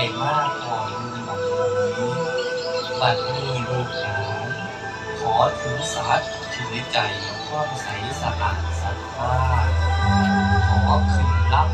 ได้มากพออยู่บังนี้บัดนี้ลูกหลานขอถือสาธุถือใจความใสสะอาดสัตย์ว่าขอขึ้นรับ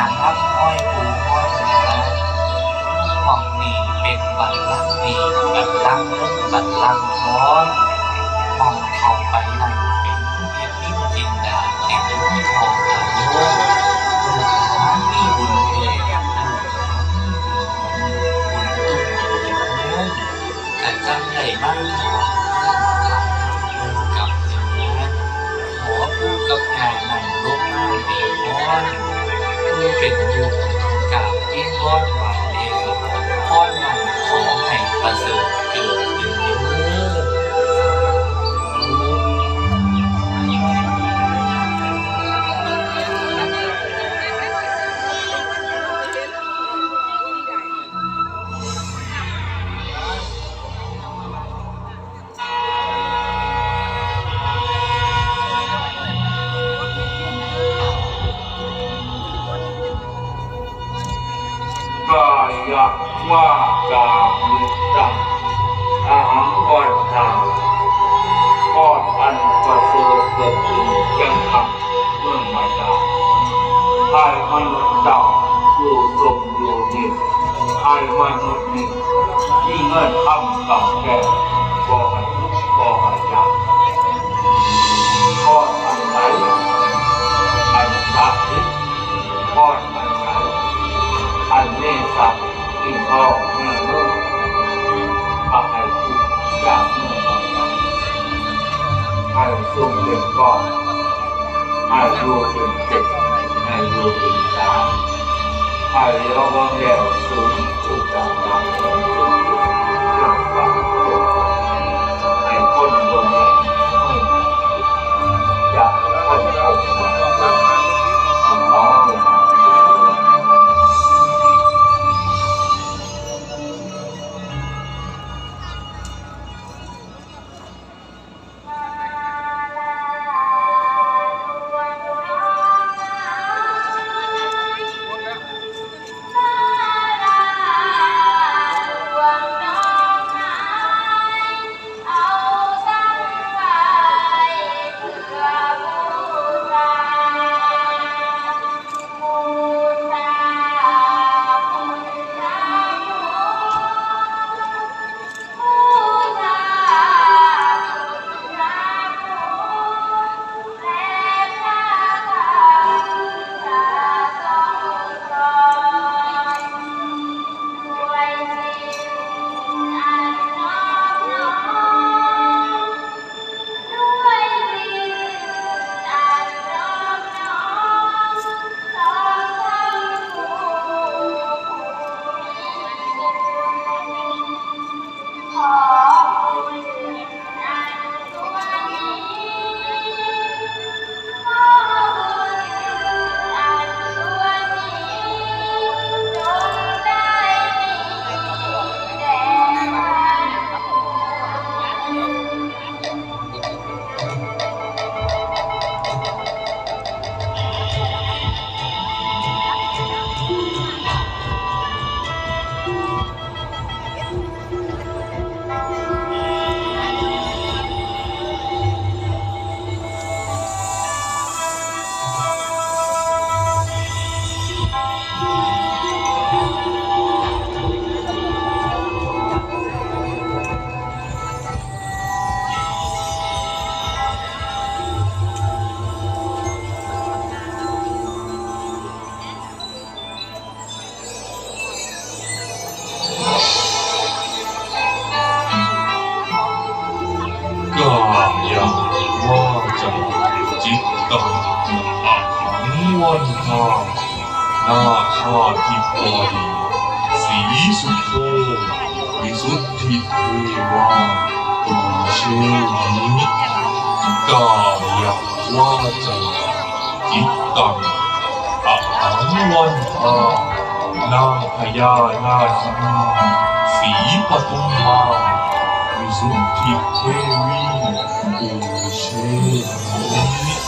านสีงามรับห้อยปูห้อยหาหม่องนี่เป็นบัตรลังก์ดีบัตรลังก์เงินบัตรลังก์ทองมองเข้าไปนั่นเป็นเพชรนิ่จินดาเต็มที่ทองอาโลลูกหลานมีบุญเพลลูกหลานมีบุญบุญตุ้มบุญเงินกะจังได้มากขอลูกกับเจ้านะขอผู้กับงานนั่งลงมาเดียวอน เป็นอยู่กราบเอี้ยงวอน มนุษย์นี่ที่เงินคำกับแก่บ่ให้บ่ให้ยากทอดอันไหนอันสาธิตทอดอันไหนอันนี้สัตว์ที่พ่อแม่ลูกอาให้ทุกอย่างเมื่อมาให้สุ่มเป็นก้อนให้ดูเป็นเจ็ดให้ดูเป็นสามให้ระวังแล้วสูงสุดต่าง 好好 ที่ที่ว่าชื่อนี้ก็อยากว่าจะจิตตังอาหารวันทาหน้าพญาหน้าคินสีปฐุมมาวิสุทธิเทวีโอเชนี้